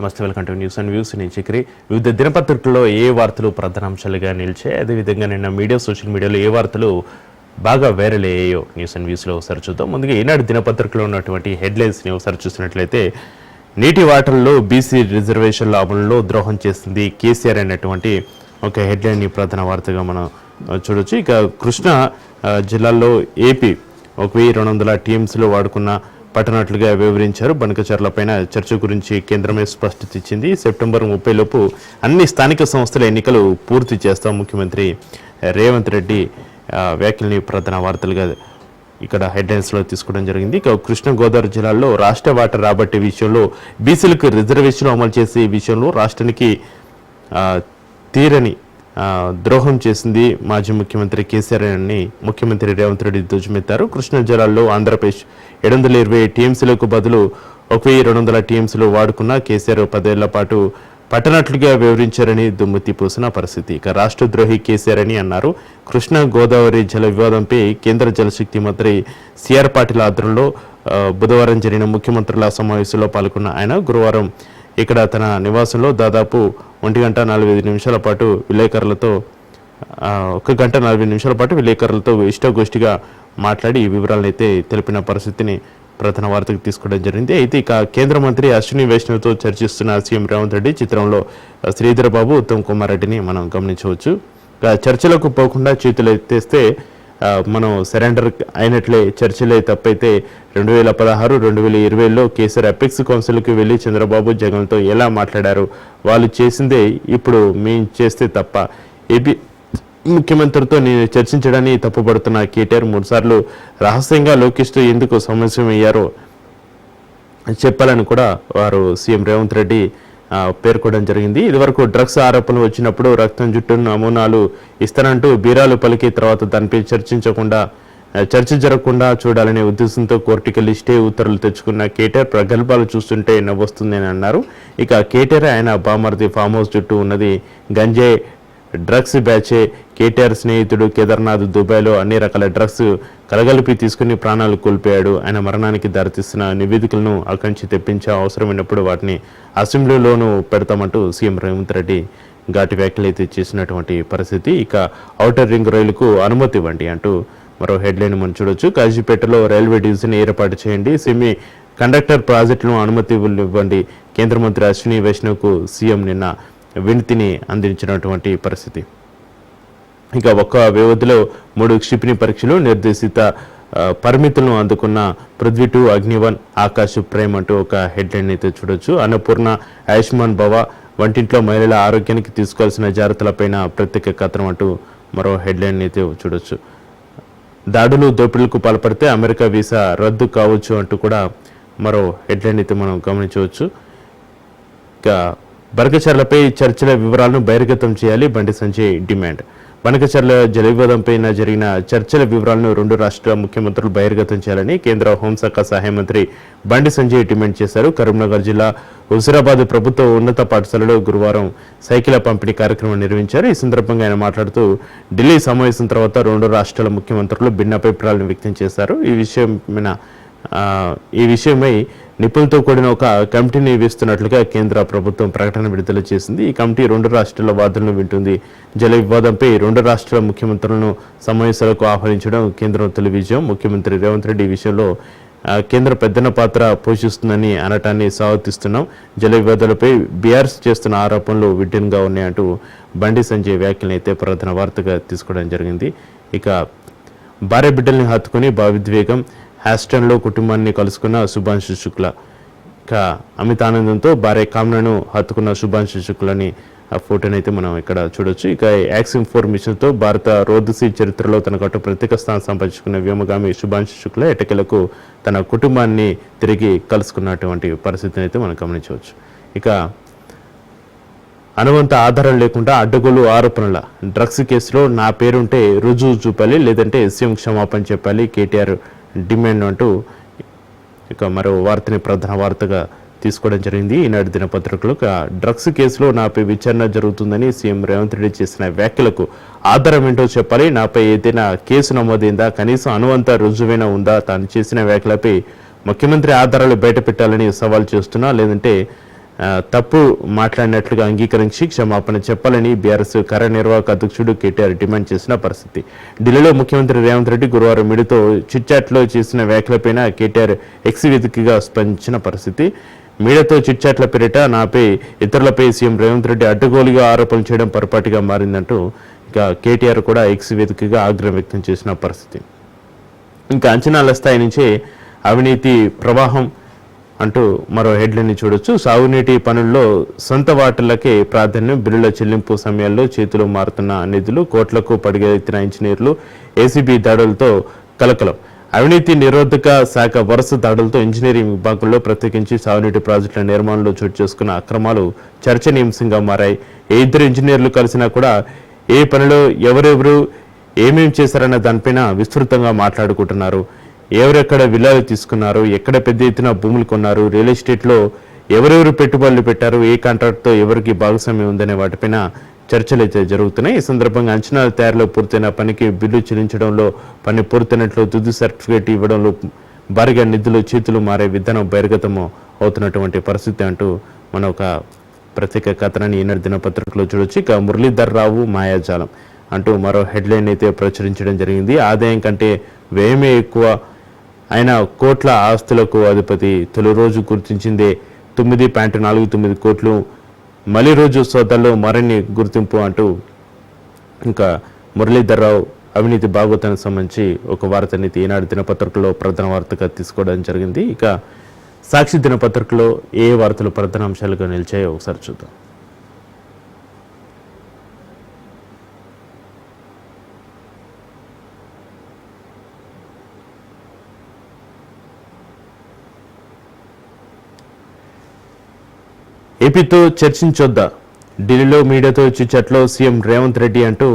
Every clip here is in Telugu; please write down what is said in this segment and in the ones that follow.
నమస్తే welcome to news and views. నేను చక్రి. వివిధ దినపత్రికల్లో ఏ వార్తలు ప్రధానాంశాలుగా నిలిచాయి? అదేవిధంగా నిన్న మీడియా సోషల్ మీడియాలో ఏ వార్తలు బాగా వైరల్ అయ్యాయో న్యూస్ అండ్ వ్యూస్లో ఒకసారి చూద్దాం. ముందుగా ఈనాడు దినపత్రికలో ఉన్నటువంటి హెడ్లైన్స్ని ఒకసారి చూసినట్లయితే నీటి వాటర్లో బీసీ రిజర్వేషన్ల అమలులో ద్రోహం చేసింది కేసీఆర్ అనేటువంటి ఒక హెడ్లైన్ ప్రధాన వార్తగా మనం చూడొచ్చు. ఇక కృష్ణా జిల్లాలో ఏపీ ఒక వెయ్యి రెండు వందల టీమ్స్లో వాడుకున్న పట్టనట్లుగా వివరించారు. బనకచర్లపైన చర్చ గురించి కేంద్రమే స్పష్టత ఇచ్చింది. సెప్టెంబర్ ముప్పై లోపు అన్ని స్థానిక సంస్థల ఎన్నికలు పూర్తి చేస్తాం ముఖ్యమంత్రి రేవంత్ రెడ్డి వ్యాఖ్యల్ని ప్రధాన వార్తలుగా ఇక్కడ హెడ్లైన్స్లో తీసుకోవడం జరిగింది. ఇక కృష్ణా గోదావరి జిల్లాలో రాష్ట్ర వాటర్ రాబట్టే విషయంలో బీసీలకు రిజర్వేషన్ అమలు చేసే విషయంలో రాష్ట్రానికి తీరని ద్రోహం చేసింది మాజీ ముఖ్యమంత్రి కేసీఆర్ అని ముఖ్యమంత్రి రేవంత్ రెడ్డి ధ్వజమెత్తారు. కృష్ణా జిల్లాలో ఆంధ్రప్రదేశ్ ఏడు వందల ఇరవై టీఎంసీలకు బదులు ఒక వెయ్యి రెండు వందల టీఎంసీలు వాడుకున్న కేసీఆర్ పదేళ్ళ పాటు పట్టనట్లుగా వివరించారని దుమ్మెత్తి పూసిన పరిస్థితి. ఇక రాష్ట్ర ద్రోహి కేసీఆర్ అని అన్నారు. కృష్ణా గోదావరి జల వివాదంపై కేంద్ర జలశక్తి మంత్రి సిఆర్ పాటిల్ ఆధ్వర్యంలో బుధవారం జరిగిన ముఖ్యమంత్రుల సమావేశంలో పాల్గొన్న ఆయన గురువారం ఇక్కడ తన నివాసంలో దాదాపు ఒంటి గంట నలభై ఐదు నిమిషాల పాటు విలేకరులతో ఒక గంట నలభై నిమిషాల పాటు విలేకరులతో ఇష్టగోష్ఠిగా మాట్లాడి ఈ వివరాలను అయితే తెలిపిన పరిస్థితిని ప్రధాన వార్తకు తీసుకోవడం జరిగింది. అయితే ఇక కేంద్ర మంత్రి అశ్విని వైష్ణవ్తో చర్చిస్తున్న సీఎం రేవంత్ రెడ్డి చిత్రంలో శ్రీధర్ బాబు ఉత్తమ్ కుమార్ రెడ్డిని మనం గమనించవచ్చు. ఇక చర్చలకు పోకుండా చేతులు ఎత్తేస్తే మనం సరెండర్ అయినట్లే చర్చలే తప్పైతే రెండు వేల పదహారు రెండు వేల ఇరవైలో కేసీఆర్ అపెక్స్ కౌన్సిల్కి వెళ్ళి చంద్రబాబు జగన్తో ఎలా మాట్లాడారు? వాళ్ళు చేసిందే ఇప్పుడు మేము చేస్తే తప్ప. ఏపీ ముఖ్యమంత్రితో నేను చర్చించడాన్ని తప్పుపడుతున్న కేటీఆర్ మూడుసార్లు రహస్యంగా లోకేష్తో ఎందుకు సమస్యమయ్యారో చెప్పాలని కూడా వారు సీఎం రేవంత్ రెడ్డి పేర్కోవడం జరిగింది. ఇదివరకు డ్రగ్స్ ఆరోపణలు వచ్చినప్పుడు రక్తం జుట్టు నమూనాలు ఇస్తానంటూ బీరాలు పలికి తర్వాత దానిపై చర్చించకుండా చర్చ జరగకుండా చూడాలనే ఉద్దేశంతో కోర్టుకెళ్ళి స్టే ఉత్తర్వులు తెచ్చుకున్న కేటీఆర్ ప్రగల్భాలు చూస్తుంటే నవ్వొస్తుందని అన్నారు. ఇక కేటీఆర్ ఆయన బామర్ది ఫామ్ హౌస్ చుట్టూ ఉన్నది. గంజే డ్రగ్స్ బ్యాచే కేటీఆర్ స్నేహితుడు కేదార్నాథ్ దుబాయ్లో అన్ని రకాల డ్రగ్స్ కలగలిపి తీసుకుని ప్రాణాలు కోల్పోయాడు. ఆయన మరణానికి దారితీస్తున్న నివేదికలను ఆకాంక్షి తెప్పించే అవసరమైనప్పుడు వాటిని అసెంబ్లీలోనూ పెడతామంటూ సీఎం రేవంత్ రెడ్డి ఘాటి వ్యాఖ్యలు అయితే చేసినటువంటి పరిస్థితి. ఇక ఔటర్ రింగ్ రైలుకు అనుమతి ఇవ్వండి అంటూ మరో హెడ్లైన్ మనం చూడొచ్చు. కాజీపేటలో రైల్వే డివిజన్ ఏర్పాటు చేయండి. సెమీ కండక్టర్ ప్రాజెక్టును అనుమతి ఇవ్వండి. కేంద్ర మంత్రి అశ్విని వైష్ణవ్కు సీఎం నిన్న వినతిని అందించినటువంటి పరిస్థితి. ఇక ఒక్క వ్యవధిలో మూడు క్షిపణి పరీక్షలు నిర్దేశిత పరిమితులను అందుకున్న పృథ్వీ టూ అగ్నివన్ ఆకాశ్ ప్రేమ్ అంటూ ఒక హెడ్లైన్ అయితే చూడొచ్చు. అన్నపూర్ణ ఆయుష్మాన్ భవ వంటింట్లో మహిళల ఆరోగ్యానికి తీసుకోవాల్సిన జాగ్రత్తలపైన ప్రత్యేక కథనం అంటూ మరో హెడ్లైన్ అయితే చూడొచ్చు. దాడులు దోపిడీలకు పాల్పడితే అమెరికా వీసా రద్దు కావచ్చు అంటూ కూడా మరో హెడ్లైన్ అయితే మనం గమనించవచ్చు. ఇక బనకచర్లపై చర్చల వివరాలను బహిర్గతం చేయాలి బండి సంజయ్ డిమాండ్. బనకచర్ల జల వివాదంపై జరిగిన చర్చల వివరాలను రెండు రాష్ట్రాల ముఖ్యమంత్రులు బహిర్గతం చేయాలని కేంద్ర హోంశాఖ సహాయ మంత్రి బండి సంజయ్ డిమాండ్ చేశారు. కరీంనగర్ జిల్లా హుజురాబాద్ ప్రభుత్వ ఉన్నత పాఠశాలలో గురువారం సైకిల్ పంపిణీ కార్యక్రమం నిర్వహించారు. ఈ సందర్భంగా ఆయన మాట్లాడుతూ ఢిల్లీ సమావేశం తర్వాత రెండు రాష్ట్రాల ముఖ్యమంత్రులు భిన్నాభిప్రాయాలను వ్యక్తం చేశారు. ఈ విషయం ఈ విషయమై నిపుణులతో కూడిన ఒక కమిటీని వేస్తున్నట్లుగా కేంద్ర ప్రభుత్వం ప్రకటన విడుదల చేసింది. ఈ కమిటీ రెండు రాష్ట్రాల వాదనలు వింటుంది. జల వివాదంపై రెండు రాష్ట్రాల ముఖ్యమంత్రులను సమావేశాలకు ఆహ్వానించడం కేంద్రం తొలి విజయం. ముఖ్యమంత్రి రేవంత్ రెడ్డి ఈ విషయంలో కేంద్ర పెద్దన పాత్ర పోషిస్తుందని అనటాన్ని స్వాగతిస్తున్నాం. జల వివాదాలపై బీఆర్ఎస్ చేస్తున్న ఆరోపణలు విడ్డన్గా ఉన్నాయంటూ బండి సంజయ్ వ్యాఖ్యలను అయితే ప్రధాన వార్తగా తీసుకోవడం జరిగింది. ఇక భార్య బిడ్డల్ని హత్తుకుని భావిద్వేగం హ్యాస్టన్లో కుటుంబాన్ని కలుసుకున్న శుభాంశు శుక్ల ఇక అమితానందంతో భార్య కామ్నను హత్తుకున్న శుభాంశు శుక్లని ఆ ఫోటోని అయితే మనం ఇక్కడ చూడొచ్చు. ఇక యాక్సిమ్ ఫోర్ మిషన్తో భారత రోడ్డుసీ చరిత్రలో తనకట్టు ప్రత్యేక స్థానం సంపాదించుకున్న వ్యోమగామి శుభాంశు శుక్ల ఎటకెలకు తన కుటుంబాన్ని తిరిగి కలుసుకున్నటువంటి పరిస్థితిని అయితే మనం గమనించవచ్చు. ఇక అనువంత ఆధారం లేకుండా అడ్డగోలు ఆరోపణల డ్రగ్స్ కేసులో నా పేరుంటే రుజువు చూపాలి లేదంటే సీఎం క్షమాపణ చెప్పాలి కేటీఆర్ డిమాండ్ అంటూ ఇక మరో వార్తని ప్రధాన వార్తగా తీసుకోవడం జరిగింది. ఈనాడు దినపత్రికలో డ్రగ్స్ కేసులో నాపై విచారణ జరుగుతుందని సీఎం రేవంత్ రెడ్డి చేసిన వ్యాఖ్యలకు ఆధారం ఏంటో చెప్పాలి. నాపై ఏదైనా కేసు నమోదైందా? కనీసం అనువంత రుజువైనా ఉందా? తాను చేసిన వ్యాఖ్యలపై ముఖ్యమంత్రి ఆధారాలు బయట పెట్టాలని సవాల్ చేస్తున్నా లేదంటే తప్పు మాట్లాడినట్లుగా అంగీకరించి క్షమాపణ చెప్పాలని బీఆర్ఎస్ కార్యనిర్వాహక అధ్యక్షుడు కేటీఆర్ డిమాండ్ చేసిన పరిస్థితి. ఢిల్లీలో ముఖ్యమంత్రి రేవంత్ రెడ్డి గురువారం మీడితో చిట్చాట్లో చేసిన వ్యాఖ్యలపైన కేటీఆర్ ఎక్స్ వేదికగా స్పందించిన పరిస్థితి. మీడియాతో చిట్చాట్ల పేరిట నాపై ఇతరులపై సీఎం రేవంత్ రెడ్డి అడ్డగోలుగా ఆరోపణలు చేయడం పొరపాటుగా మారిందంటూ ఇక కేటీఆర్ కూడా ఎక్స్ వేదికగా ఆగ్రహం వ్యక్తం చేసిన పరిస్థితి. ఇంకా అంచనాల స్థాయి నుంచే అవినీతి ప్రవాహం అంటూ మరో హెడ్లైన్ చూడొచ్చు. సాగునీటి పనుల్లో సొంత వాటర్లకే ప్రాధాన్యం బిల్లుల చెల్లింపు సమయాల్లో చేతులు మారుతున్న నిధులు కోట్లకు పడిగెత్తిన ఇంజనీర్లు ఏసీబీ దాడులతో కలకలం. అవినీతి నిరోధక శాఖ వరుస దాడులతో ఇంజనీరింగ్ విభాగంలో ప్రత్యేకించి సాగునీటి ప్రాజెక్టుల నిర్మాణంలో చోటు చేసుకున్న అక్రమాలు చర్చనీయాంశంగా మారాయి. ఏ ఇద్దరు ఇంజనీర్లు కలిసినా కూడా ఏ పనిలో ఎవరెవరు ఏమేం చేశారన్న దానిపైన విస్తృతంగా మాట్లాడుకుంటున్నారు. ఎవరెక్కడ విల్లాలు తీసుకున్నారు ఎక్కడ పెద్ద ఎత్తున భూములు కొన్నారు రియల్ ఎస్టేట్లో ఎవరెవరు పెట్టుబడులు పెట్టారు ఏ కాంట్రాక్ట్తో ఎవరికి భాగస్వామ్యం ఉందనే వాటిపైన చర్చలు అయితే జరుగుతున్నాయి. ఈ సందర్భంగా అంచనాల తయారీలో పూర్తయిన పనికి బిల్లు చెల్లించడంలో పని పూర్తయినట్లు తుది సర్టిఫికేట్ ఇవ్వడంలో భారీగా నిధులు చేతులు మారే విధానం బహిర్గతము అవుతున్నటువంటి పరిస్థితి అంటూ మన ఒక ప్రత్యేక కథనాన్ని ఈనాడు దినపత్రికలో చూడొచ్చు. ఇక మురళీధర్ రావు మాయాజాలం అంటూ మరో హెడ్లైన్ అయితే ప్రచురించడం జరిగింది. ఆదాయం కంటే వ్యయమే ఎక్కువ ఆయన కోట్ల ఆస్తులకు అధిపతి తొలి రోజు గుర్తించిందే తొమ్మిది పాయింట్ నాలుగు తొమ్మిది కోట్లు. మలి రోజు సోదాల్లో మరిన్ని గుర్తింపు అంటూ ఇంకా మురళీధర్ రావు అవినీతి భాగవతానికి సంబంధించి ఒక వార్తని ఈనాడు దినపత్రికలో ప్రధాన వార్తగా తీసుకోవడం జరిగింది. ఇక సాక్షి దినపత్రికలో ఏ వార్తలు ప్రధాన అంశాలుగా నిలిచాయో ఒకసారి చూద్దాం. ఏపీతో చర్చించొద్దా? ఢిల్లీలో మీడియాతో చిచ్చట్లో సీఎం రేవంత్ రెడ్డి అంటూ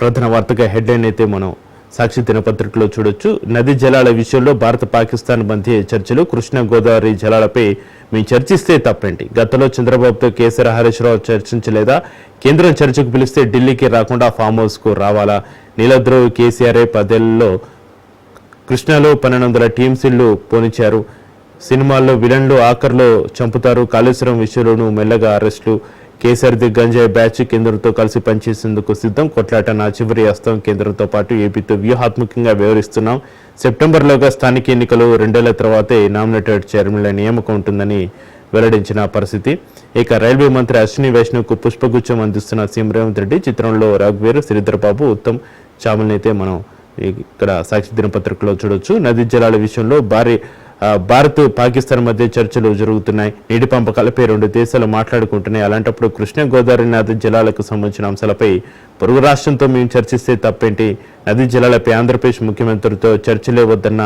ప్రధాన వార్తగా హెడ్లైన్ అయితే మనం సాక్షి దినపత్రికలో చూడొచ్చు. నది జలాల విషయంలో భారత పాకిస్తాన్ మధ్య చర్చలు కృష్ణా గోదావరి జలాలపై మేము చర్చిస్తే తప్పేంటి? గతంలో చంద్రబాబుతో కేసీఆర్ హరీష్ రావు చర్చించలేదా? కేంద్రం చర్చకు పిలిస్తే ఢిల్లీకి రాకుండా ఫామ్ హౌస్కు రావాలా? నీలద్రోవ్ కేసీఆర్ఏ పదేళ్ళలో కృష్ణాలో పన్నెండు వందల టీమ్సిల్లు పోనిచ్చారు. సినిమాల్లో విలన్లు ఆఖర్లో చంపుతారు. కాళేశ్వరం విషయంలోనూ మెల్లగా అరెస్టులు. కేసీఆర్ది గంజాయి బ్యాచ్ కేంద్రంతో కలిసి పనిచేసేందుకు సిద్ధం. కొట్లాట నా చివరి అస్తం కేంద్రంతో పాటు ఏపీతో వ్యూహాత్మకంగా వ్యవహరిస్తున్నాం. సెప్టెంబర్లోగా స్థానిక ఎన్నికలు రెండేళ్ళ తర్వాతే నామినేటెడ్ చైర్మన్ల నియామకం ఉంటుందని వెల్లడించిన పరిస్థితి. ఇక రైల్వే మంత్రి అశ్విని వైష్ణవ్కు పుష్పగుచ్చం అందిస్తున్న సీఎం రేవంత్ రెడ్డి చిత్రంలో రఘువీర్ శ్రీధర్బాబు ఉత్తమ్ చామల్ని అయితే మనం ఇక్కడ సాక్షి దినపత్రికలో చూడొచ్చు. నదీ జలాల విషయంలో భారీ భారత్ పాకిస్తాన్ మధ్య చర్చలు జరుగుతున్నాయి. నీటి పంపకాలపై రెండు దేశాలు మాట్లాడుకుంటున్నాయి. అలాంటప్పుడు కృష్ణ గోదావరి నది జలాలకు సంబంధించిన అంశాలపై పొరుగు రాష్ట్రంతో మేము చర్చిస్తే తప్పేంటి? నదీ జలాలపై ఆంధ్రప్రదేశ్ ముఖ్యమంత్రితో చర్చలే వద్దన్న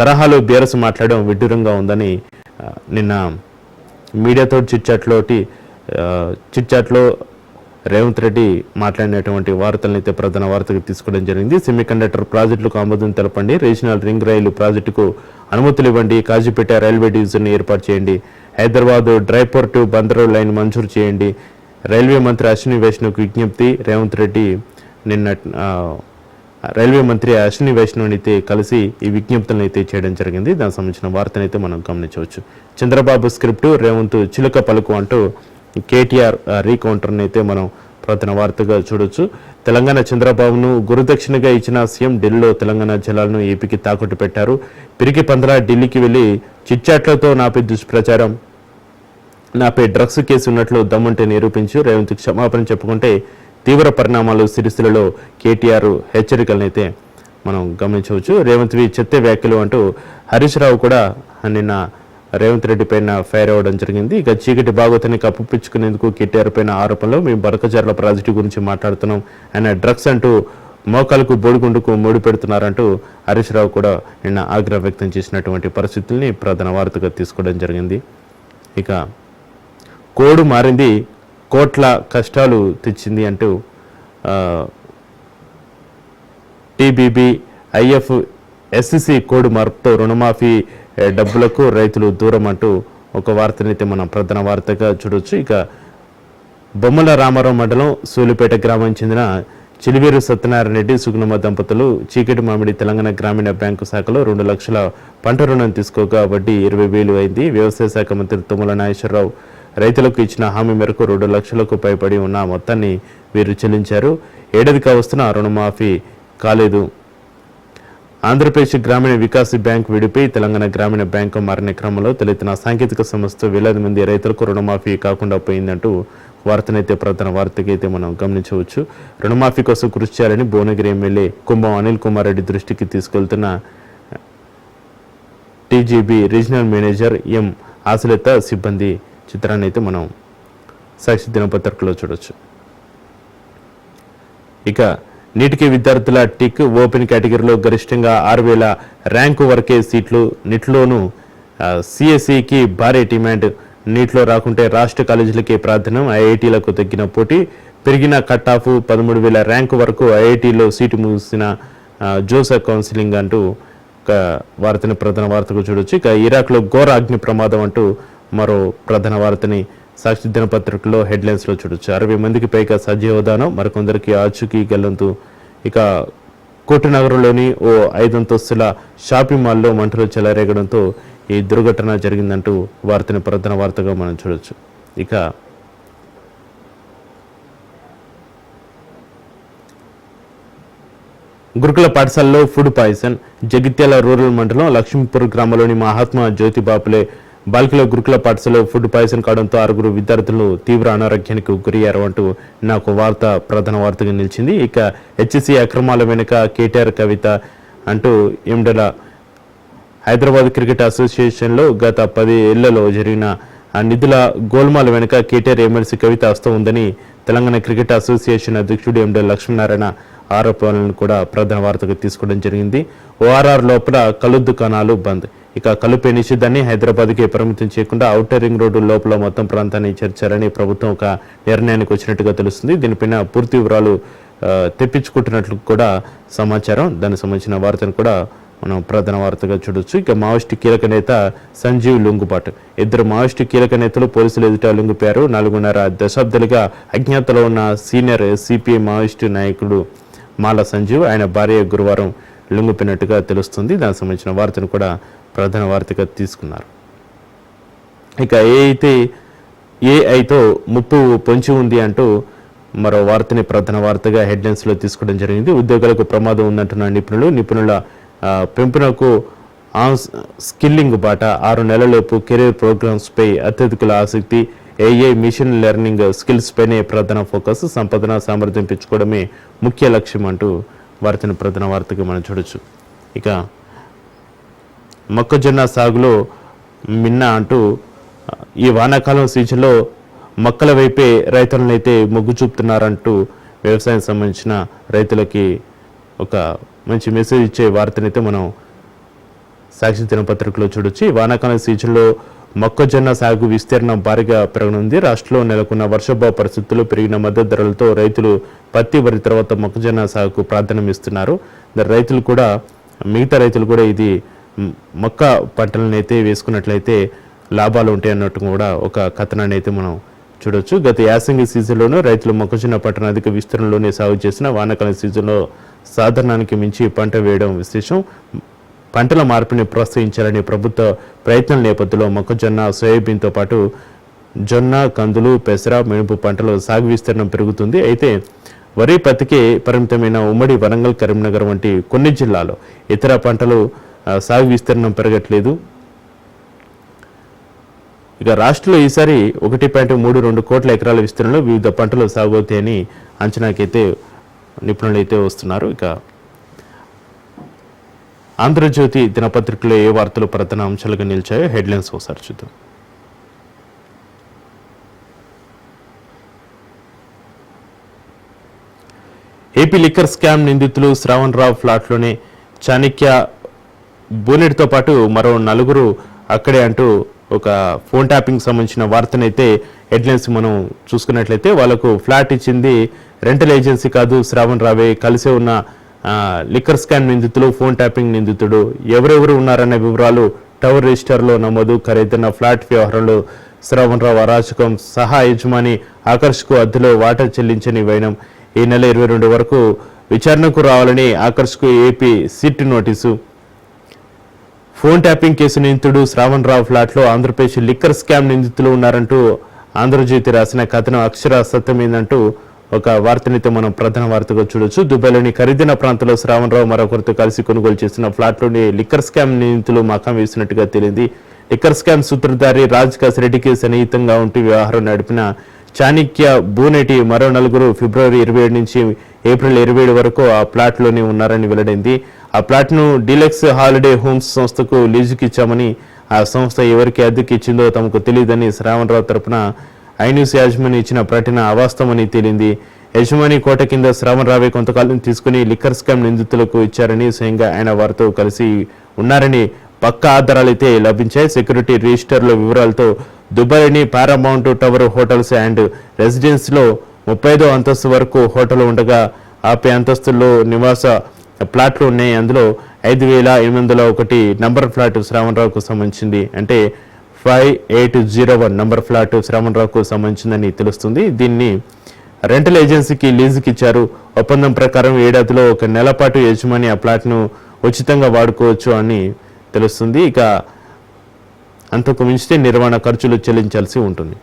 తరహాలో బీరస్ మాట్లాడడం విడ్డూరంగా ఉందని నిన్న మీడియాతో చిట్చాట్లోటి చిట్చాట్లో రేవంత్ రెడ్డి మాట్లాడినటువంటి వార్తలను అయితే ప్రధాన వార్తకు తీసుకోవడం జరిగింది. సెమీ కండక్టర్ ప్రాజెక్టులకు ఆమోదం తెలపండి. రీజనల్ రింగ్ రైలు ప్రాజెక్టుకు అనుమతులు ఇవ్వండి. కాజీపేట రైల్వే డివిజన్ ఏర్పాటు చేయండి. హైదరాబాద్ డ్రైపోర్టు బందరు లైన్ మంజూరు చేయండి. రైల్వే మంత్రి అశ్విని వైష్ణవ్కు విజ్ఞప్తి. రేవంత్ రెడ్డి నిన్న రైల్వే మంత్రి అశ్విని వైష్ణవ్ని అయితే కలిసి ఈ విజ్ఞప్తులను అయితే చేయడం జరిగింది. దానికి సంబంధించిన వార్తను అయితే మనం గమనించవచ్చు. చంద్రబాబు స్క్రిప్ట్ రేవంత్ చిలుక పలుకు అంటూ కేటీఆర్ రీకౌంటర్ని అయితే మనం ప్రధాన వార్తగా చూడొచ్చు. తెలంగాణ చంద్రబాబును గురుదక్షిణగా ఇచ్చిన సీఎం ఢిల్లీలో తెలంగాణ జలాలను ఏపీకి తాకట్టు పెట్టారు. పిరికి పందరా ఢిల్లీకి వెళ్ళి చిట్చాట్లతో నాపై దుష్ప్రచారం నాపై డ్రగ్స్ కేసు ఉన్నట్లు దమ్ముంటే నిరూపించు. రేవంత్ క్షమాపణ చెప్పుకుంటే తీవ్ర పరిణామాలు సిరిసిలలో కేటీఆర్ హెచ్చరికలనైతే మనం గమనించవచ్చు. రేవంత్ వి చెత్త వ్యాఖ్యలు అంటూ హరీష్ రావు కూడా నిన్న రేవంత్ రెడ్డి పైన ఫైర్ అవ్వడం జరిగింది. ఇక చీకటి భాగవతాన్ని కప్పుపించుకునేందుకు కేటీఆర్ పైన ఆరోపణలు. మేము బరకజర్ల ప్రాజెక్టు గురించి మాట్లాడుతున్నాం. ఆయన డ్రగ్స్ అంటూ మోకాలకు బోడిగుండుకు ముడి పెడుతున్నారంటూ హరీష్ రావు కూడా నిన్న ఆగ్రహం వ్యక్తం చేసినటువంటి పరిస్థితుల్ని ప్రధాన వార్తగా తీసుకోవడం జరిగింది. ఇక కోడ్ మారింది కోట్ల కష్టాలు తెచ్చింది అంటూ టీబీబీ ఐఎఫ్ ఎస్సిసి కోడ్ మార్పుతో రుణమాఫీ డబ్బులకు రైతులు దూరం అంటూ ఒక వార్తనైతే మనం ప్రధాన వార్తగా చూడొచ్చు. ఇక బొమ్మల రామారావు మండలం సూలిపేట గ్రామానికి చెందిన చిలివేరు సత్యనారాయణ రెడ్డి సుగుణమ్మ దంపతులు చీకటి మామిడి తెలంగాణ గ్రామీణ బ్యాంకు శాఖలో రెండు లక్షల పంట రుణం తీసుకోగా వడ్డీ ఇరవై వేలు అయింది. వ్యవసాయ శాఖ మంత్రి తుమ్మల నాగేశ్వరరావు రైతులకు ఇచ్చిన హామీ మేరకు రెండు లక్షలకు పైబడి ఉన్న మొత్తాన్ని వీరు చెల్లించారు. ఏడాదిగా వస్తున్న రుణమాఫీ కాలేదు. ఆంధ్రప్రదేశ్ గ్రామీణ వికాస్ బ్యాంక్ విడిపై తెలంగాణ గ్రామీణ బ్యాంకు మారిన క్రమంలో తలెత్తిన సాంకేతిక సంస్థ వేలాది మంది రైతులకు రుణమాఫీ కాకుండా పోయిందంటూ వార్తనైతే ప్రధాన వార్తకైతే మనం గమనించవచ్చు. రుణమాఫీ కోసం కృషి చేయాలని భువనగిరి ఎమ్మెల్యే కుంభం అనిల్ కుమార్ రెడ్డి దృష్టికి తీసుకెళ్తున్న TGB regional manager M Ashalatha సిబ్బంది చిత్రాన్ని అయితే మనం సాక్షి దినపత్రికలో చూడొచ్చు. ఇక నీటికి విద్యార్థుల టిక్ ఓపెన్ కేటగిరీలో గరిష్టంగా ఆరు వేల ర్యాంకు వరకే సీట్లు నీటిలోనూ సిఎస్సికి భారీ డిమాండ్. నీటిలో రాకుంటే రాష్ట్ర కాలేజీలకే ప్రాధాన్యం. ఐఐటీలకు తగ్గిన పోటీ పెరిగిన కట్ ఆఫ్ పదమూడు వేల ర్యాంకు వరకు ఐఐటీలో సీటు ముగిసిన ఆ, జోసెఫ్ కౌన్సిలింగ్ అంటూ ఒక వార్తని ప్రధాన వార్తకు చూడొచ్చు. ఇక ఇరాక్లో ఘోర అగ్ని ప్రమాదం అంటూ మరో ప్రధాన వార్తని సాక్షి దినపత్రికలో హెడ్లైన్స్లో చూడొచ్చు. అరవై మందికి పైగా సజీవదానం మరికొందరికి ఆచూకీ గల్లంతు. ఇక కోట నగరంలోని ఓ ఐదంతస్తుల షాపింగ్ మాల్లో మంటలు చెలరేగడంతో ఈ దుర్ఘటన జరిగిందంటూ వార్తని ప్రధాన వార్తగా మనం చూడొచ్చు. ఇక గురుకుల పాఠశాలలో ఫుడ్ పాయిజన్ జగిత్యాల రూరల్ మండలం లక్ష్మీపూర్ గ్రామంలోని మహాత్మా జ్యోతి బాపులే బాలికలో గురుకుల పాఠశాలలో ఫుడ్ పాయిజన్ కావడంతో ఆరుగురు విద్యార్థులు తీవ్ర అనారోగ్యానికి గురయ్యారు అంటూ నాకు వార్త ప్రధాన వార్తగా నిలిచింది. ఇక హెచ్సి అక్రమాల వెనుక కేటీఆర్ కవిత అంటూ ఎండల హైదరాబాద్ క్రికెట్ అసోసియేషన్లో గత పది ఏళ్ళలో జరిగిన ఆ నిధుల గోల్మాల వెనుక కేటీఆర్ ఎమ్మెల్సీ కవిత హస్తం ఉందని తెలంగాణ క్రికెట్ అసోసియేషన్ అధ్యక్షుడు ఎండల లక్ష్మీనారాయణ ఆరోపణలను కూడా ప్రధాన వార్తకు తీసుకోవడం జరిగింది. ఓఆర్ఆర్ లోపల కళ్ళు దుకాణాలు బంద్. ఇక కలుపే నిషేధాన్ని హైదరాబాద్కే పరిమితం చేయకుండా ఔటర్ రింగ్ రోడ్డు లోపల మొత్తం ప్రాంతాన్ని చేర్చారని ప్రభుత్వం ఒక నిర్ణయానికి వచ్చినట్టుగా తెలుస్తుంది. దీనిపైన పూర్తి వివరాలు తెప్పించుకుంటున్నట్లు కూడా సమాచారం. దానికి సంబంధించిన వార్తను కూడా మనం ప్రధాన వార్తగా చూడొచ్చు. ఇక మావోయిస్టు కీలక నేత సంజీవ్ లుంగుబాటు ఇద్దరు మావోయిస్టు కీలక నేతలు పోలీసులు ఎదుట లుంగిపోయారు. నాలుగున్నర దశాబ్దాలుగా అజ్ఞాతలో ఉన్న సీనియర్ సిపిఐ మావోయిస్టు నాయకుడు మాల సంజీవ్ ఆయన భార్య గురువారం లొంగిపోయినట్టుగా తెలుస్తుంది. దానికి సంబంధించిన వార్తను కూడా ప్రధాన వార్తగా తీసుకున్నారు. ఇక ఏ అయితే ఏఐతో ముప్పు పొంచి ఉంది అంటూ మరో వార్తని ప్రధాన వార్తగా హెడ్లైన్స్లో తీసుకోవడం జరిగింది. ఉద్యోగాలకు ప్రమాదం ఉందంటున్న నిపుణులు నిపుణుల పెంపునకు ఆన్ స్కిల్లింగ్ బాట ఆరు నెలలలోపు కెరీర్ ప్రోగ్రామ్స్పై అత్యధికుల ఆసక్తి ఏఐ మిషన్ లెర్నింగ్ స్కిల్స్ పైనే ప్రధాన ఫోకస్ సంపదన సామర్థ్యం పెంచుకోవడమే ముఖ్య లక్ష్యం అంటూ వార్తను ప్రధాన వార్తగా మనం చూడొచ్చు. ఇక మొక్కజొన్న సాగులో మిన్న అంటూ ఈ వానాకాలం సీజన్లో మొక్కల వైపే రైతులనైతే మొగ్గు చూపుతున్నారంటూ వ్యవసాయం సంబంధించిన రైతులకి ఒక మంచి మెసేజ్ ఇచ్చే వార్తనైతే మనం సాక్షి దినపత్రికలో చూడొచ్చు. ఈ వానాకాలం సీజన్లో మొక్కజొన్న సాగు విస్తీర్ణం భారీగా పెరగనుంది. రాష్ట్రంలో నెలకొన్న వర్షభావ పరిస్థితుల్లో పెరిగిన మద్దతు ధరలతో రైతులు పత్తి వరి తర్వాత మొక్కజొన్న సాగుకు ప్రాధాన్యం ఇస్తున్నారు. రైతులు కూడా మిగతా రైతులు కూడా ఇది మొక్క పంటలను అయితే వేసుకున్నట్లయితే లాభాలు ఉంటాయి అన్నట్టు కూడా ఒక కథనాన్ని అయితే మనం చూడొచ్చు. గత యాసంగి సీజన్లోనూ రైతులు మొక్కజొన్న పంటను అధిక విస్తీర్ణంలోనే సాగు చేసిన వానాకాలం సీజన్లో సాధారణానికి మించి పంట వేయడం విశేషం. పంటల మార్పిని ప్రోత్సహించాలని ప్రభుత్వ ప్రయత్నం నేపథ్యంలో మొక్కజొన్న సోయాబీన్తో పాటు జొన్న కందులు పెసర మినుపు పంటలు సాగు విస్తీర్ణం పెరుగుతుంది. అయితే వరి పత్తికే పరిమితమైన ఉమ్మడి వరంగల్ కరీంనగర్ వంటి కొన్ని జిల్లాలో ఇతర పంటలు సాగు విస్తీర్ణం పెరగట్లేదు. ఇక రాష్ట్రంలో ఈసారి ఒకటి పాయింట్ మూడు రెండు కోట్ల ఎకరాల విస్తీర్ణంలో వివిధ పంటలు సాగు అవుతాయని అంచనాకైతే నిపుణులు అయితే వస్తున్నారు. ఇక ఆంధ్రజ్యోతి దినపత్రికలో ఏ వార్తలు ప్రధాన అంశాలుగా నిలిచాయో హెడ్లైన్స్ ఒకసారి చూద్దాం. ఏపీ లిక్కర్ స్కామ్ నిందితులు శ్రావణ్ రావు ఫ్లాట్లోనే చాణక్య బోనెట్తో పాటు మరో నలుగురు అక్కడే అంటూ ఒక ఫోన్ ట్యాపింగ్ సంబంధించిన వార్తనైతే హెడ్లైన్స్ మనం చూసుకున్నట్లయితే వాళ్ళకు ఫ్లాట్ ఇచ్చింది రెంటల్ ఏజెన్సీ కాదు శ్రావణ్ రావే. కలిసే ఉన్న లిక్కర్ స్కామ్ నిందితులు ఫోన్ ట్యాపింగ్ నిందితుడు ఎవరెవరు ఉన్నారనే వివరాలు టవర్ రిజిస్టర్లో నమోదు ఖరీదైన ఫ్లాట్ వ్యవహారంలో శ్రవణరావు అరాచకం సహా యజమాని ఆకర్షకు అద్దెలో వాటా చెల్లించని వైనం. ఈ నెల ఇరవై రెండు వరకు విచారణకు రావాలని ఆకర్షకు AP SIT notice. Phone tapping case నిందితుడు శ్రావణ్ రావు ఫ్లాట్లో ఆంధ్రప్రదేశ్ లిక్కర్ స్కామ్ నిందితులు ఉన్నారంటూ ఆంధ్రజ్యోతి రాసిన కథనం అక్షరాసత్యమైందంటూ ఒక వార్తనైతే మనం ప్రధాన వార్తగా చూడొచ్చు. దుబాయ్లోని ఖరీదైన ప్రాంతంలో శ్రావణ్ రావు మరొకరితో కలిసి కొనుగోలు చేసిన ఫ్లాట్లోని లిక్కర్ స్కామ్ నిందితులు మకాం వేసినట్టుగా తేలింది. లిక్కర్ స్కామ్ సూత్రధారి రాజ్ రెడ్డికి సన్నిహితంగా ఉంటూ వ్యవహారం నడిపిన చాణిక్య బూనెటి మరో నలుగురు ఫిబ్రవరి ఇరవై ఏడు నుంచి ఏప్రిల్ ఇరవై ఏడు వరకు ఆ ప్లాట్లోనే ఉన్నారని వెల్లడైంది. ఆ ప్లాట్ను డీలక్స్ హాలిడే హోమ్స్ సంస్థకు లీజుకి ఇచ్చామని ఆ సంస్థ ఎవరికి అద్దెకి ఇచ్చిందో తమకు తెలియదని శ్రావణరావు తరపున ఐన్యూస్ యాజమాని ఇచ్చిన ప్రకటన అవాస్తవమని తేలింది. యజమాని కోట కింద శ్రావణరావే కొంతకాలం తీసుకుని లిక్కర్ స్కామ్ నిందితులకు ఇచ్చారని స్వయంగా ఆయన వారితో కలిసి ఉన్నారని పక్క ఆధారాలైతే లభించాయి. సెక్యూరిటీ రిజిస్టర్ల వివరాలతో దుబాయ్ని పారామౌంట్ టవర్ హోటల్స్ అండ్ రెసిడెన్స్లో ముప్పై ఐదో అంతస్తు వరకు హోటల్ ఉండగా ఆపై అంతస్తుల్లో నివాస ప్లాట్లు ఉన్నాయి. అందులో ఐదు వేల ఎనిమిది వందల ఒకటి నంబర్ ఫ్లాట్ శ్రావణరావుకు సంబంధించింది. అంటే five eight zero one number flat శ్రావణరావుకు సంబంధించిందని తెలుస్తుంది. దీన్ని రెంటల్ ఏజెన్సీకి లీజుకి ఇచ్చారు. ఒప్పందం ప్రకారం ఏడాదిలో ఒక నెల పాటు యజమాని ఆ ప్లాట్ను ఉచితంగా వాడుకోవచ్చు అని తెలుస్తుంది. ఇక అంతకు మించితే నిర్వహణ ఖర్చులు చెల్లించాల్సి ఉంటుంది.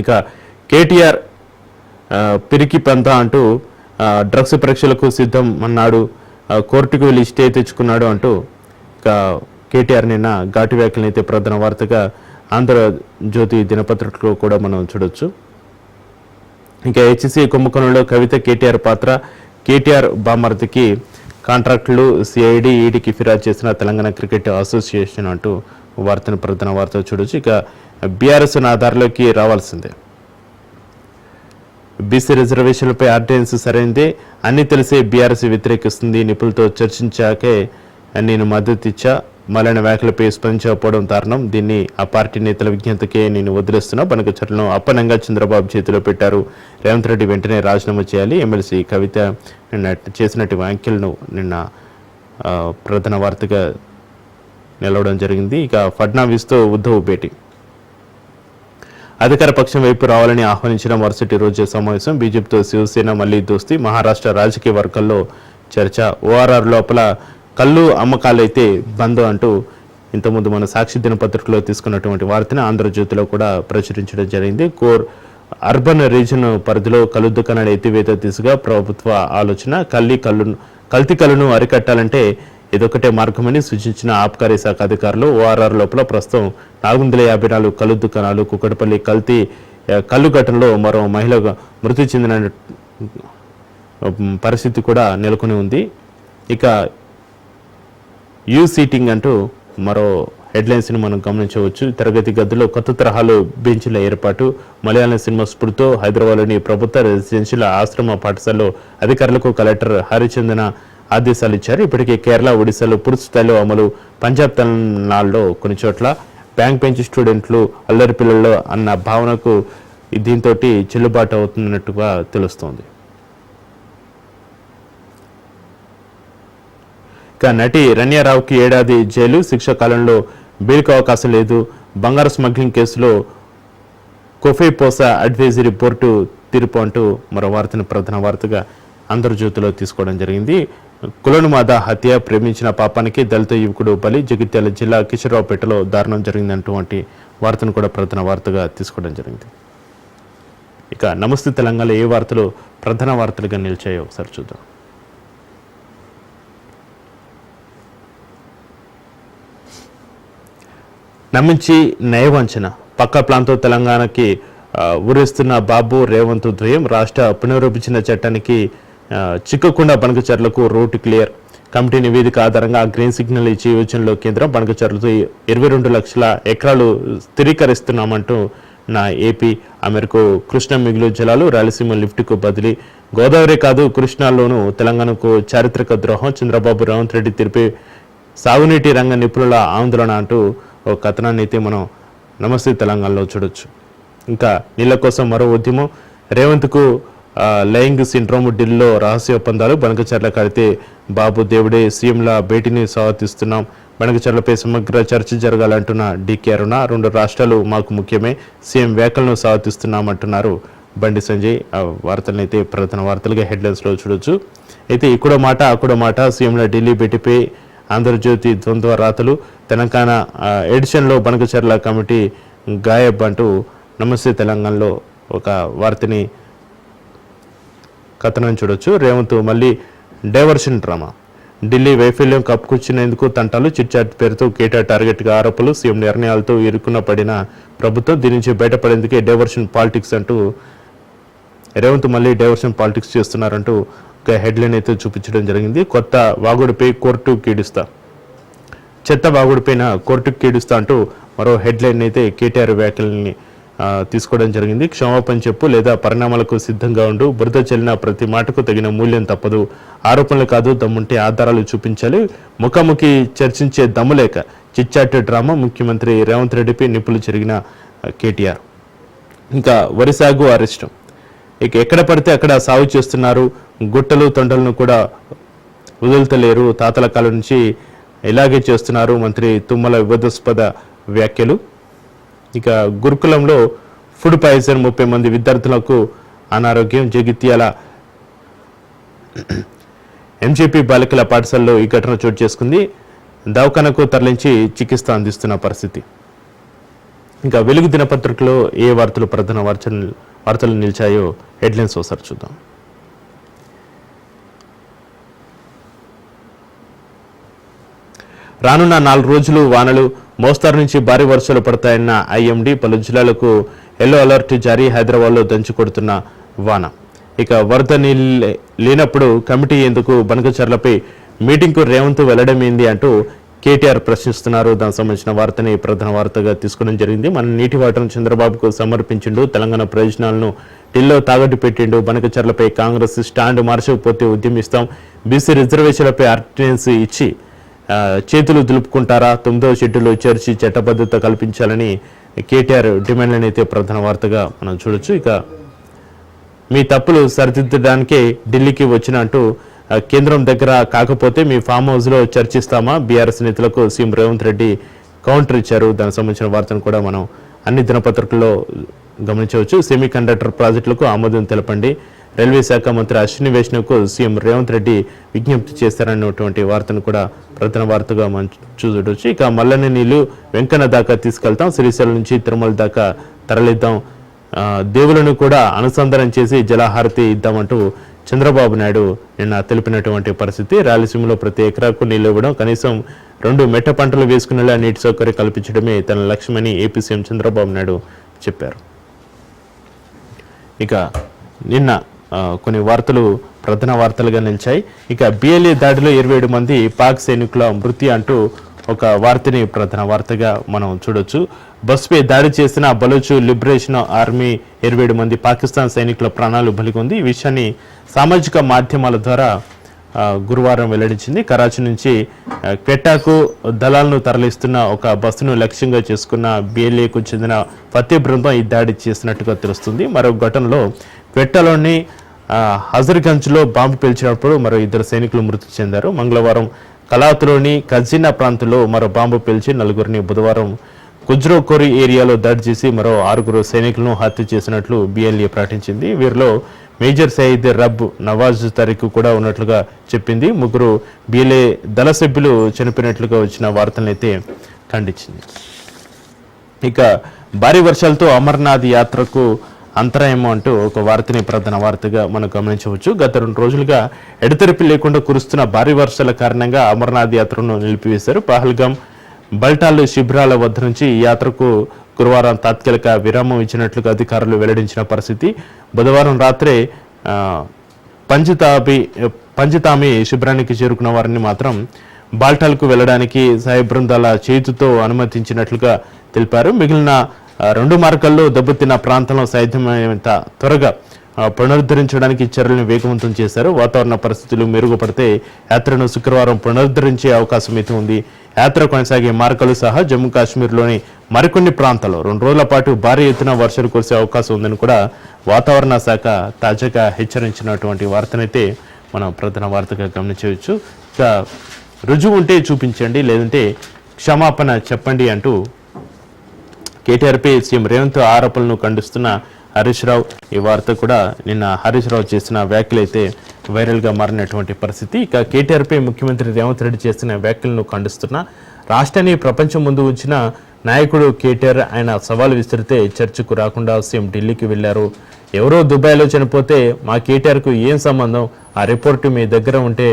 ఇక కేటీఆర్ పిరికి పంత అంటూ డ్రగ్స్ పరీక్షలకు సిద్ధం అన్నాడు. కోర్టుకు వెళ్ళి స్టే తెచ్చుకున్నాడు అంటూ ఇక కేటీఆర్ నిన్న ఘాటు వ్యాఖ్యలను అయితే ప్రధాన వార్తగా ఆంధ్రజ్యోతి దినపత్రికలో కూడా మనం చూడొచ్చు. ఇంకా హెచ్సి కుంభకోణంలో కవిత కేటీఆర్ పాత్ర కేటీఆర్ బామర్దికి కాంట్రాక్టులు సిఐడి ఈడీకి ఫిర్యాదు చేసిన తెలంగాణ క్రికెట్ అసోసియేషన్ అంటూ వార్తను ప్రధాన వార్త చూడొచ్చు. ఇక బీఆర్ఎస్ ఆధారంలోకి రావాల్సిందే. బీసీ రిజర్వేషన్లపై ఆర్డినెన్స్ సరైందే. అన్ని తెలిసే బీఆర్ఎస్ వ్యతిరేకిస్తుంది. నిపుణులతో చర్చించాకే నేను మద్దతు ఇచ్చా. మలైన వ్యాఖ్యలపై స్పందించకపోవడం కారణం దీన్ని ఆ పార్టీ నేతల విజ్ఞతకే నేను వదిలేస్తున్నా. బనకచర్లను అప్పనంగా చంద్రబాబు చేతిలో పెట్టారు. రేవంత్ రెడ్డి వెంటనే రాజీనామా చేయాలి. ఎమ్మెల్సీ కవిత నిన్న చేసినట్టు వ్యాఖ్యలను నిన్న ప్రధాన వార్తగా నిలవడం జరిగింది. ఇక ఫడ్నావిస్తో ఉద్ధవ్ భేటీ. అధికార పక్షం వైపు రావాలని ఆహ్వానించిన మరుసటి రోజు సమావేశం బీజేపీతో శివసేన మళ్ళీ దోస్తి మహారాష్ట్ర రాజకీయ వర్గాల్లో చర్చ. ఓఆర్ఆర్ లోపల కళ్ళు అమ్మకాలైతే బంద్ అంటూ ఇంతకుముందు మన సాక్షి దినపత్రికలో తీసుకున్నటువంటి వార్తని ఆంధ్రజ్యోతిలో కూడా ప్రచురించడం జరిగింది. కోర్ అర్బన్ రీజన్ పరిధిలో కళ్ళు దుకాణాల ఎత్తివేత దిశగా ప్రభుత్వ ఆలోచన కల్లి కళ్ళు కల్తీ కళ్ళను అరికట్టాలంటే ఇదొకటే మార్గమని సూచించిన ఆబ్కారీ శాఖ అధికారులు ఓఆర్ఆర్ లోపల ప్రస్తుతం నాలుగు వందల యాభై నాలుగు కళ్ళు దుకాణాలు కుక్కటపల్లి కల్తీ కళ్ళు ఘటనలో మరో మహిళ మృతి చెందిన పరిస్థితి కూడా నెలకొని ఉంది. ఇక యూ సీటింగ్ అంటూ మరో హెడ్లైన్స్ని మనం గమనించవచ్చు. తరగతి గదుల్లో కొత్త తరహాలో బెంచ్ల ఏర్పాటు మలయాళం సినిమా స్ఫూర్తితో హైదరాబాద్లోని ప్రభుత్వ రెసిడెన్షియల్ ఆశ్రమ పాఠశాలలో అధికారులకు కలెక్టర్ హరిచందన ఆదేశాలు ఇచ్చారు. ఇప్పటికే కేరళ ఒడిశాలో పూర్తి స్థాయిలో అమలు పంజాబ్ తెలంగాణలో కొన్ని చోట్ల బ్యాంక్ బెంచ్ స్టూడెంట్లు అల్లరి పిల్లల్లో అన్న భావనకు దీంతో చెల్లుబాటు అవుతున్నట్టుగా తెలుస్తోంది. ఇక నటి రన్యారావుకి ఏడాది జైలు శిక్ష కాలంలో బెయిల్కు అవకాశం లేదు. బంగారు స్మగ్లింగ్ కేసులో కొఫేపోసా అడ్వైజరీ బోర్డు తీర్పు అంటూ మరో వార్తను ప్రధాన వార్తగా ఆంధ్రజ్యోతిలో తీసుకోవడం జరిగింది. కులనుమాద హత్య ప్రేమించిన పాపానికి దళిత యువకుడు బలి జగిత్యాల జిల్లా కిషోరావుపేటలో దారుణం జరిగిందంటువంటి వార్తను కూడా ప్రధాన వార్తగా తీసుకోవడం జరిగింది. ఇక నమస్తే తెలంగాణలో ఏ వార్తలు ప్రధాన వార్తలుగా నిలిచాయో ఒకసారి చూద్దాం. నమ్మించి నయవంచన. పక్క ప్రాంతం తెలంగాణకి ఉరేస్తున్న బాబు రేవంత్ ద్వయం రాష్ట్ర పునరూపించిన చట్టానికి చిక్కకుండా బనకచర్లకు రోడ్డు క్లియర్ కమిటీ నివేదిక ఆధారంగా గ్రీన్ సిగ్నల్ ఇచ్చి యోచనలో కేంద్రం బనకచర్లతో ఇరవై రెండు లక్షల ఎకరాలు స్థిరీకరిస్తున్నామంటూ నా ఏపీ ఆ మేరకు కృష్ణ మిగులు జలాలు రాయలసీమ లిఫ్ట్కు బదిలీ. గోదావరి కాదు కృష్ణాలోనూ తెలంగాణకు చారిత్రక ద్రోహం. చంద్రబాబు రేవంత్ రెడ్డి తీర్పే సాగునీటి రంగ నిపుణుల ఆందోళన అంటూ ఒక కథనాన్ని అయితే మనం నమస్తే తెలంగాణలో చూడొచ్చు. ఇంకా నీళ్ళ కోసం మరో ఉద్యమం. రేవంత్కు లైంగ్ సిండ్రోమ్ ఢిల్లీలో రహస్య ఒప్పందాలు. బనకచర్ల కడితే బాబు దేవుడే సీఎంల భేటీని స్వాగతిస్తున్నాం. బనకచర్లపై సమగ్ర చర్చ జరగాలంటున్న డీకే అరుణ రెండు రాష్ట్రాలు మాకు ముఖ్యమే సీఎం వ్యాఖ్యలను స్వాగతిస్తున్నామంటున్నారు. బండి సంజయ్ ఆ వార్తలను అయితే ప్రధాన వార్తలుగా హెడ్లైన్స్లో చూడొచ్చు. అయితే ఇక్కడ మాట అక్కడ మాట సీఎంల ఢిల్లీ భేటీపై ఆంధ్రజ్యోతి ద్వంద్వ రాతలు. తెలంగాణ ఎడిషన్లో బనకచర్ల కమిటీ గాయబ్ అంటూ నమస్తే తెలంగాణలో ఒక వార్తని కథనం చూడొచ్చు. రేవంత్ మళ్ళీ డైవర్షన్ డ్రామా. ఢిల్లీ వైఫల్యం కప్పుకొచ్చినందుకు తంటాలు చిట్చాట్ పేరుతో కేటీఆర్ టార్గెట్గా ఆరోపణలు. సీఎం నిర్ణయాలతో ఇరుక్కున పడిన ప్రభుత్వం దీని నుంచి బయటపడేందుకే డైవర్షన్ పాలిటిక్స్ అంటూ రేవంత్ మళ్ళీ డైవర్షన్ పాలిటిక్స్ చేస్తున్నారంటూ ఒక హెడ్లైన్ అయితే చూపించడం జరిగింది. కొత్త వాగుడిపై కోర్టు కీడిస్తా చెత్త బాగుడిపోయిన కోర్టుకు కీడుస్తా అంటూ మరో హెడ్లైన్ అయితే కేటీఆర్ వ్యాఖ్యల్ని తీసుకోవడం జరిగింది. క్షమాపణ చెప్పు లేదా పరిణామాలకు సిద్ధంగా ఉండు. బురద చెల్లిన ప్రతి మాటకు తగిన మూల్యం తప్పదు. ఆరోపణలు కాదు దమ్ముంటే ఆధారాలు చూపించాలి. ముఖాముఖి చర్చించే దమ్ము లేక చిచ్చాట్ డ్రామా ముఖ్యమంత్రి రేవంత్ రెడ్డిపై నిప్పులు జరిగిన కేటీఆర్. ఇంకా వరి సాగు అరెస్టు ఇక ఎక్కడ పడితే అక్కడ సాగు చేస్తున్నారు. గుట్టలు తొండలను కూడా వదులుతలేరు. తాతల కాలం నుంచి ఇలాగే చేస్తున్నారు మంత్రి తుమ్మల వివాదాస్పద వ్యాఖ్యలు. ఇక గురుకులంలో ఫుడ్ పాయిజన్ ముప్పై మంది విద్యార్థులకు అనారోగ్యం జగిత్యాల. ఎంజేపీ బాలికల పాఠశాలలో ఈ ఘటన చోటు చేసుకుంది. దవాఖానకు తరలించి చికిత్స అందిస్తున్న పరిస్థితి. ఇంకా వెలుగు దినపత్రికలో ఏ వార్తలు ప్రధాన వార్తలు వార్తలు నిలిచాయో హెడ్లైన్స్ ఒకసారి చూద్దాం. రానున్న నాలుగు రోజులు వానలు మోస్తారు నుంచి భారీ వర్షాలు పడతాయన్న ఐఎండీ పలు జిల్లాలకు ఎల్లో అలర్ట్ జారీ హైదరాబాద్లో దంచుకొడుతున్న వాన. ఇక వరద నీళ్ళు లేనప్పుడు కమిటీ ఎందుకు బనకచర్లపై మీటింగ్కు రేవంత్ వెళ్ళడమేంది అంటూ కేటీఆర్ ప్రశ్నిస్తున్నారు. దానికి సంబంధించిన వార్తని ప్రధాన వార్తగా తీసుకోవడం జరిగింది. మన నీటి వాటను చంద్రబాబుకు సమర్పించిండు తెలంగాణ ప్రయోజనాలను ఢిల్లో తాగట్టు పెట్టిండు బనకచర్లపై కాంగ్రెస్ స్టాండ్ మార్చకపోతే ఉద్యమిస్తాం బీసీ రిజర్వేషన్లపై ఆర్డినెన్స్ ఇచ్చి చేతులు దులుపుకుంటారా? తొమ్మిదవ షెడ్యూల్లో చేర్చి చట్టబద్ధత కల్పించాలని కేటీఆర్ డిమాండ్లను అయితే ప్రధాన వార్తగా మనం చూడొచ్చు. ఇక మీ తప్పులు సరిదిద్దడానికే ఢిల్లీకి వచ్చిన అంటూ కేంద్రం దగ్గర కాకపోతే మీ ఫామ్ హౌస్లో చర్చిస్తామా? బీఆర్ఎస్ నేతలకు సీఎం రేవంత్ రెడ్డి కౌంటర్ ఇచ్చారు. దానికి సంబంధించిన వార్తను కూడా మనం అన్ని దినపత్రికల్లో గమనించవచ్చు. సెమీ కండక్టర్ ప్రాజెక్టులకు ఆమోదం తెలపండి. రైల్వే శాఖ మంత్రి అశ్విని వైష్ణవ్కు సీఎం రేవంత్ రెడ్డి విజ్ఞప్తి చేస్తారన్నటువంటి వార్తను కూడా ప్రధాన వార్తగా మనం చూడొచ్చు. ఇక మల్లన్న నీళ్ళు వెంకన్న దాకా తీసుకెళ్తాం. శ్రీశైలం నుంచి తిరుమల దాకా తరలిద్దాం. దేవులను కూడా అనుసంధానం చేసి జలహారతి ఇద్దామంటూ చంద్రబాబు నాయుడు నిన్న తెలిపినటువంటి పరిస్థితి. రాయలసీమలో ప్రతి ఎకరాకు నీళ్ళు ఇవ్వడం కనీసం రెండు మెట్ట పంటలు వేసుకునేలా నీటి సౌకర్యం కల్పించడమే తన లక్ష్యమని ఏపీ సీఎం చంద్రబాబు నాయుడు చెప్పారు. ఇక నిన్న కొన్ని వార్తలు ప్రధాన వార్తలుగా నిలిచాయి. ఇక బిఎల్ఏ దాడిలో ఇరవై ఏడు మంది పాక్ సైనికుల మృతి అంటూ ఒక వార్తని ప్రధాన వార్తగా మనం చూడొచ్చు. బస్పై దాడి చేసిన బలోచు లిబరేషన్ ఆర్మీ ఇరవై ఏడు మంది పాకిస్తాన్ సైనికుల ప్రాణాలు బలిగొంది. ఈ విషయాన్ని సామాజిక మాధ్యమాల ద్వారా గురువారం వెల్లడించింది. కరాచీ నుంచి క్వెట్టాకు దళాలను తరలిస్తున్న ఒక బస్సును లక్ష్యంగా చేసుకున్న బిఎల్ఏకు చెందిన ఫతే బృందం ఈ దాడి చేసినట్టుగా తెలుస్తుంది. మరో ఘటనలో క్వెట్టాలోని హజర్గంజ్లో బాంబు పేల్చినప్పుడు మరో ఇద్దరు సైనికులు మృతి చెందారు. మంగళవారం కలాత్లోని కజినా ప్రాంతంలో మరో బాంబు పేల్చి నలుగురిని బుధవారం కుజ్రోకోరి ఏరియాలో దాడి చేసి మరో ఆరుగురు సైనికులను హత్య చేసినట్లు బిఎల్ఏ ప్రకటించింది. వీరిలో మేజర్ సయీద్ రబ్ నవాజ్ తరీఖ్ కూడా ఉన్నట్లుగా చెప్పింది. ముగ్గురు బిఎల్ఏ దళ సభ్యులు చనిపోయినట్లుగా వచ్చిన వార్తలనైతే ఖండించింది. ఇక భారీ వర్షాలతో అమర్నాథ్ యాత్రకు అంతరాయము అంటూ ఒక వార్తని ప్రధాన వార్తగా మనం గమనించవచ్చు. గత రెండు రోజులుగా ఎడతెరిపి లేకుండా కురుస్తున్న భారీ వర్షాల కారణంగా అమర్నాథ్ యాత్రను నిలిపివేశారు. పహల్గాం బల్టాల్ శిబిరాల వద్ద నుంచి ఈ యాత్రకు గురువారం తాత్కాలిక విరామం ఇచ్చినట్లుగా అధికారులు వెల్లడించిన పరిస్థితి. బుధవారం రాత్రే పంచితాపి పంచితామి శిబిరానికి చేరుకున్న వారిని మాత్రం బాల్టాల్కు వెళ్ళడానికి సాయి బృందాల చేతితో అనుమతించినట్లుగా తెలిపారు. మిగిలిన రెండు మార్గాల్లో దెబ్బతిన్న ప్రాంతంలో సాధ్యమైనంత త్వరగా పునరుద్ధరించడానికి చర్యలను వేగవంతం చేశారు. వాతావరణ పరిస్థితులు మెరుగుపడితే యాత్రను శుక్రవారం పునరుద్ధరించే అవకాశం అయితే ఉంది. యాత్ర కొనసాగే మార్గాలు సహా జమ్మూ కాశ్మీర్లోని మరికొన్ని ప్రాంతాల్లో రెండు రోజుల పాటు భారీ ఎత్తున వర్షాలు కురిసే అవకాశం ఉందని కూడా వాతావరణ శాఖ తాజాగా హెచ్చరించినటువంటి వార్తనైతే మనం ప్రధాన వార్తగా గమనించవచ్చు. ఇక రుజువు ఉంటే చూపించండి లేదంటే క్షమాపణ చెప్పండి అంటూ కేటీఆర్పై సీఎం రేవంత్ ఆరోపణలను ఖండిస్తున్న హరీష్ రావు. ఈ వార్త కూడా నిన్న హరీష్ రావు చేసిన వ్యాఖ్యలు అయితే వైరల్గా మారినటువంటి పరిస్థితి. ఇక కేటీఆర్పై ముఖ్యమంత్రి రేవంత్ రెడ్డి చేసిన వ్యాఖ్యలను ఖండిస్తున్న రాష్ట్రాన్ని ప్రపంచం ముందు ఉంచిన నాయకుడు కేటీఆర్ ఆయన సవాల్ విసిరితే చర్చకు రాకుండా సీఎం ఢిల్లీకి వెళ్ళారు ఎవరో దుబాయ్లో చనిపోతే మా కేటీఆర్కు ఏం సంబంధం? ఆ రిపోర్టు మీ దగ్గర ఉంటే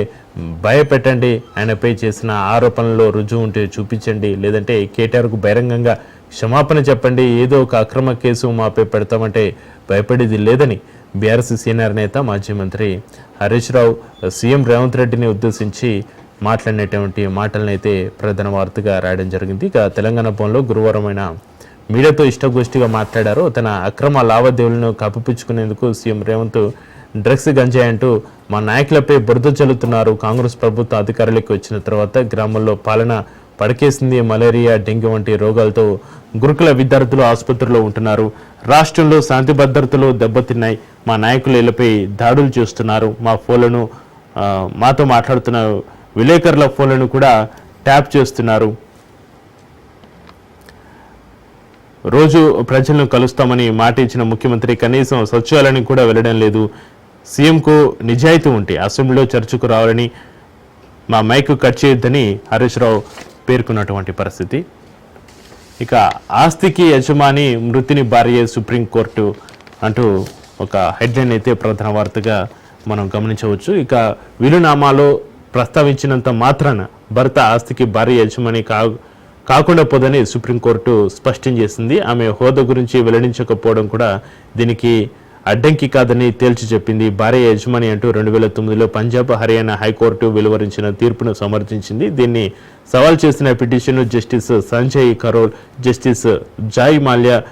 భయపెట్టండి. ఆయనపై చేసిన ఆరోపణలో రుజువు ఉంటే చూపించండి. లేదంటే కేటీఆర్కు బహిరంగంగా క్షమాపణ చెప్పండి ఏదో ఒక అక్రమ కేసు మాపై పెడతామంటే భయపడేది లేదని బీఆర్ఎస్ సీనియర్ నేత మాజీ మంత్రి హరీష్ రావు సీఎం రేవంత్ రెడ్డిని ఉద్దేశించి మాట్లాడినటువంటి మాటలనైతే ప్రధాన వార్తగా రాయడం జరిగింది. ఇక తెలంగాణ భవన్లో గురువారం మీడియాతో ఇష్టగోష్ఠిగా మాట్లాడారు. తన అక్రమ లావాదేవీలను కప్పిపుచ్చుకునేందుకు సీఎం రేవంత్ డ్రగ్స్ గంజాయి అంటూ మా నాయకులపై బురద చల్లుతున్నారు. కాంగ్రెస్ ప్రభుత్వ అధికారులకు వచ్చిన తర్వాత గ్రామంలో పాలన పడకేసింది మలేరియా డెంగ్యూ వంటి రోగాలతో గురుకుల విద్యార్థులు ఆసుపత్రిలో ఉంటున్నారు. రాష్ట్రంలో శాంతి భద్రతలు దెబ్బతిన్నాయి. మా నాయకులు ఇళ్ళపై దాడులు చేస్తున్నారు. మా ఫోన్లను మాతో మాట్లాడుతున్న విలేకరుల ఫోన్లను కూడా ట్యాప్ చేస్తున్నారు. రోజు ప్రజలను కలుస్తామని మాట ఇచ్చిన ముఖ్యమంత్రి కనీసం సచివాలయానికి కూడా వెళ్ళడం లేదు. సీఎంకు నిజాయితీ ఉంటే అసెంబ్లీలో చర్చకు రావాలని మా మైక్ కట్ చేయొద్దని హరీష్ రావు పేర్కొన్నటువంటి పరిస్థితి. ఇక ఆస్తికి యజమాని మృతిని భార్య సుప్రీంకోర్టు అంటూ ఒక హెడ్లైన్ అయితే ప్రధాన వార్తగా మనం గమనించవచ్చు. ఇక విలునామాలో ప్రస్తావించినంత మాత్రాన భర్త ఆస్తికి భార్య యజమాని కా కాకుండా పోదని సుప్రీంకోర్టు స్పష్టం చేసింది. ఆమె హోదా గురించి వెల్లడించకపోవడం కూడా దీనికి అడ్డంకి కాదని తేల్చి చెప్పింది. భార్య యజమాని అంటూ రెండు వేల తొమ్మిదిలో పంజాబ్ హర్యానా హైకోర్టు వెలువరించిన తీర్పును సమర్థించింది. దీన్ని సవాల్ చేసిన petition justice Sanjay Karol justice Joymalya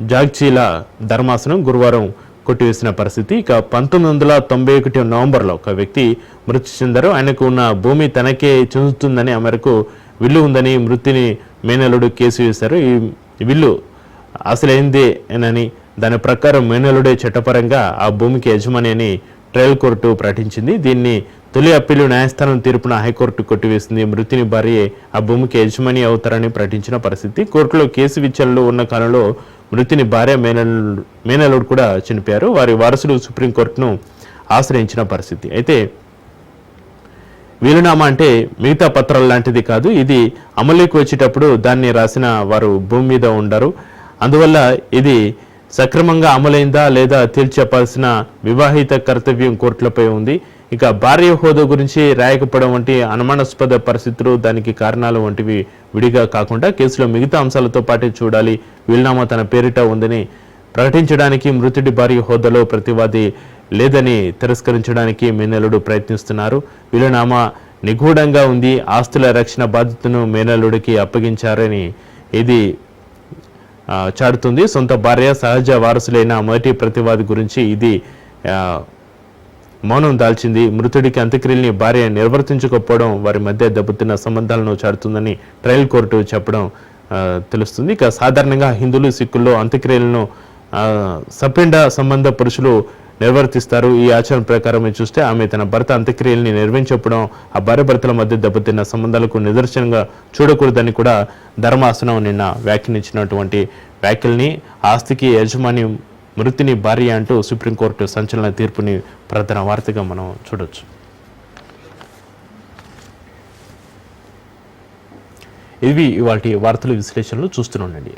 జాగ్చీల ధర్మాసనం గురువారం కొట్టివేసిన పరిస్థితి. ఇక పంతొమ్మిది వందల తొంభై ఒకటి నవంబర్లో ఒక వ్యక్తి మృతి చెందారు. ఆయనకు ఉన్న భూమి తనకే చెందుతుందని ఆ మేరకు విల్లు ఉందని మృతిని మేనలుడు కేసు వేశారు. ఈ విల్లు అసలైందేనని దాని ప్రకారం మేనలుడే చట్టపరంగా ఆ భూమికి యజమాని అని ట్రయల్ కోర్టు ప్రకటించింది. దీన్ని తొలి అప్పీలు న్యాయస్థానం తీర్పున హైకోర్టు కొట్టివేసింది. మృతిని భార్యే ఆ భూమికి యజమాని అవుతారని ప్రకటించిన పరిస్థితి. కోర్టులో కేసు విచారణలో ఉన్న కాలంలో మృతిని భార్య మేనల్ మేనలుడు కూడా చనిపోయారు. వారి వారసులు సుప్రీంకోర్టును ఆశ్రయించిన పరిస్థితి. అయితే వీలునామా అంటే మిగతా పత్రాలు లాంటిది కాదు. ఇది అమలుకి వచ్చేటప్పుడు దాన్ని రాసిన వారు భూమి మీద ఉండరు. అందువల్ల ఇది సక్రమంగా అమలైందా లేదా తేల్చెప్పాల్సిన వివాహిత కర్తవ్యం కోర్టులపై ఉంది. ఇక భార్య హోదా గురించి రాయకపోవడం వంటి అనుమానాస్పద పరిస్థితులు దానికి కారణాలు వంటివి విడిగా కాకుండా కేసులో మిగతా అంశాలతో పాటే చూడాలి. వీలునామా తన పేరిట ఉందని ప్రకటించడానికి మృతుడి భార్య హోదాలో ప్రతివాది లేదని తిరస్కరించడానికి మేనల్లుడు ప్రయత్నిస్తున్నారు. వీలునామా నిగూఢంగా ఉంది. ఆస్తుల రక్షణ బాధ్యతను మేనల్లుడికి అప్పగించారని ఇది చాటుతుంది. సొంత భార్య సహజ వారసులైన మొదటి ప్రతివాది గురించి ఇది ఆ, మౌనం దాల్చింది. మృతుడికి అంత్యక్రియల్ని భార్య నిర్వర్తించకపోవడం వారి మధ్య దెబ్బతిన్న సంబంధాలను చాటుతుందని ట్రయల్ కోర్టు చెప్పడం ఆ, తెలుస్తుంది. ఇక సాధారణంగా హిందువులు సిక్కుల్లో అంత్యక్రియలను ఆ, సపిండ సంబంధ పురుషులు నిర్వర్తిస్తారు. ఈ ఆచరణ ప్రకారం చూస్తే ఆమె తన భర్త అంత్యక్రియల్ని నిర్వహించకపోవడం ఆ భార్య భర్తల మధ్య దెబ్బతిన్న సంబంధాలకు నిదర్శనంగా చూడకూడదని కూడా ధర్మాసనం నిన్న వ్యాఖ్యానించినటువంటి వ్యాఖ్యల్ని ఆస్తికి యజమాని మృతిని భార్య అంటూ సుప్రీంకోర్టు సంచలన తీర్పుని ప్రధాన వార్తగా మనం చూడొచ్చు. ఇవి ఇవాటి వార్తలు విశ్లేషణలు చూస్తూనే ఉండండి.